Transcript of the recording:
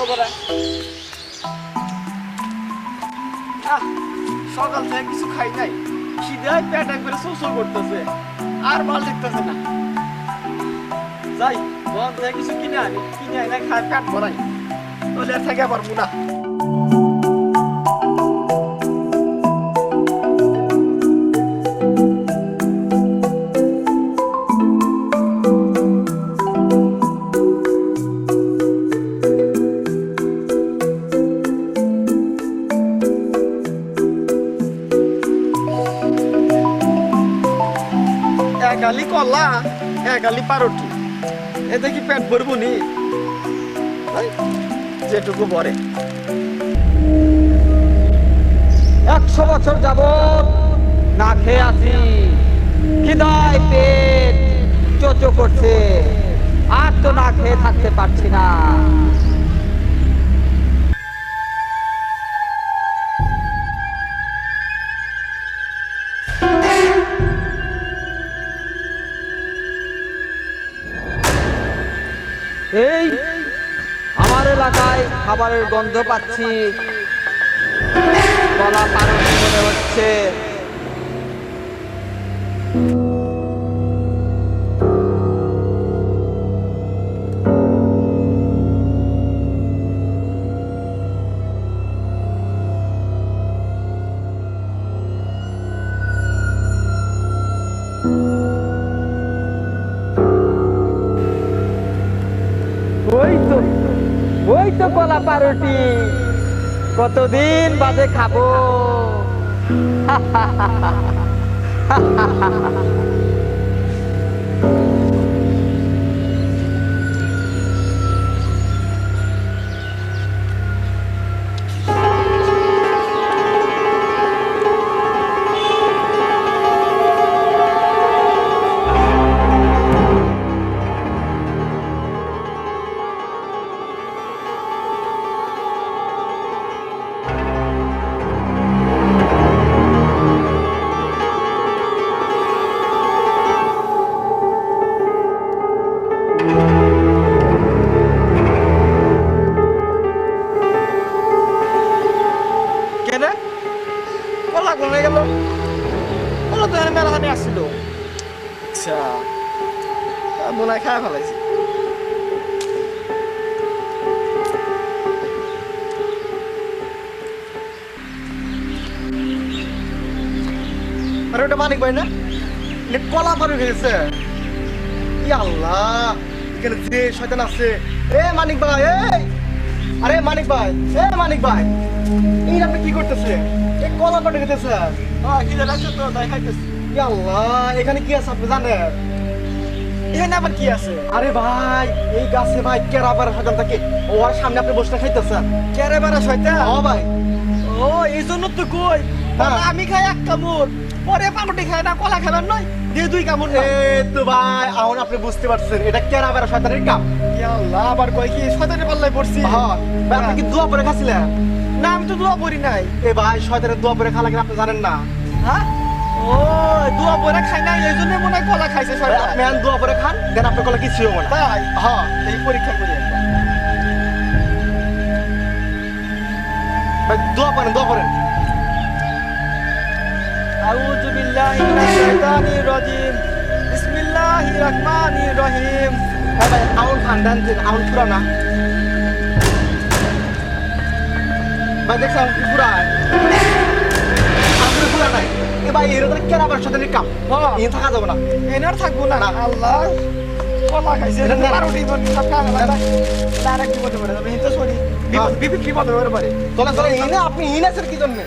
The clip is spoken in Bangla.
আহ, সকাল কিছু খাই নাই। খিদায় পেট একবারে শোষণ করতেছে। আর ভালো দেখতেছে না। যাই দোকান থেকে কিছু কিনে আনি। কিনে আনি খাই পেট ভরাই আর থেকে পারব না। আলি কলা এক আলি পারোটি। এতে কি পেট ভরবো নি। যেটুকু ভরে। একশো বছর যাবত না খেয়ে আছি খিদায় পেট চোচো করছে। আর তো না খেয়ে থাকতে পারছি না। এই আমার এলাকায় খাবারের গন্ধ পাচ্ছি। গলা পারনি মনে হচ্ছে। কলা পারুটি। কতদিন বাদে খাব? কলা তো এখানে মেলাখানে আসছিল আচ্ছা। মনে হয় খায় ফেলাইছি। আরে ওটা মানিক ভাই না? কলা পারে ই আল্লাহ এখানে যে শয়তান আছে। এ মানিক ভাই এই! আরে মানিক ভাই এ মানিক ভাই। এই আপনি কি করতেছে? এই কলা পাটে গেতেছে হ্যাঁ আল্লাহ এখানে কি আছে আপনি জানেন? এখানে আবার কি আছে? আরে ভাই এই গাছে ভাই থাকে। সামনে আপনি বসে খাইতেছেন। ও ভাই। ও এই জন্য তো কই? আমি খাই এক কামড়। পরে পামটি খাই না কলা খাবেন নয় দিয়ে দুই কামড় এ তো ভাই এখন আপনি বুঝতে পারছেন এটা কেরা বেড়া শয়তানের কাম। আল্লাহ আবার কই কি? শয়তানের পাল্লায় পড়ছি। হ্যাঁ আপনি কি দোয়া পরে খাচ্ছিলেন না আমি তো দোয়া পড়ি নাই। এ ভাই শয়তানের দোয়া পরে খালা আপনি জানেন না? হ্যাঁ ও দোয়া পরে খাই নাই এই জন্য মনে হয় কলা খাইছে শয়তান। আপনি এখন দোয়া পরে খান দেন আপনার কলা কিছু হবে না। তাই? হ্যাঁ এই পরীক্ষা করি। ভাই দোয়া করেন দোয়া বিল্লাহি মিনাশ শাইতানির রাজিম। বিসমিল্লাহির রহমানির রহিম। হ্যাঁ ভাই আউন খান দেন দেন ভাই দেখছেন পুরা আপনি পুরা নাই। এ ভাই এর কেরা বেড়া শয়তানের কাম হ্যাঁ। ইন থাকা যাবে না। এনার থাকব না। না। আল্লাহ। কলা খাইছে। না। গেল ডাইরেক্ট বিপদে পড়ে যাবে হিতে সরি। বিপদ বিপদ বিপদ হতে পারে। চলে চলে ইনে আপনি ইন আছেন কি জন্য?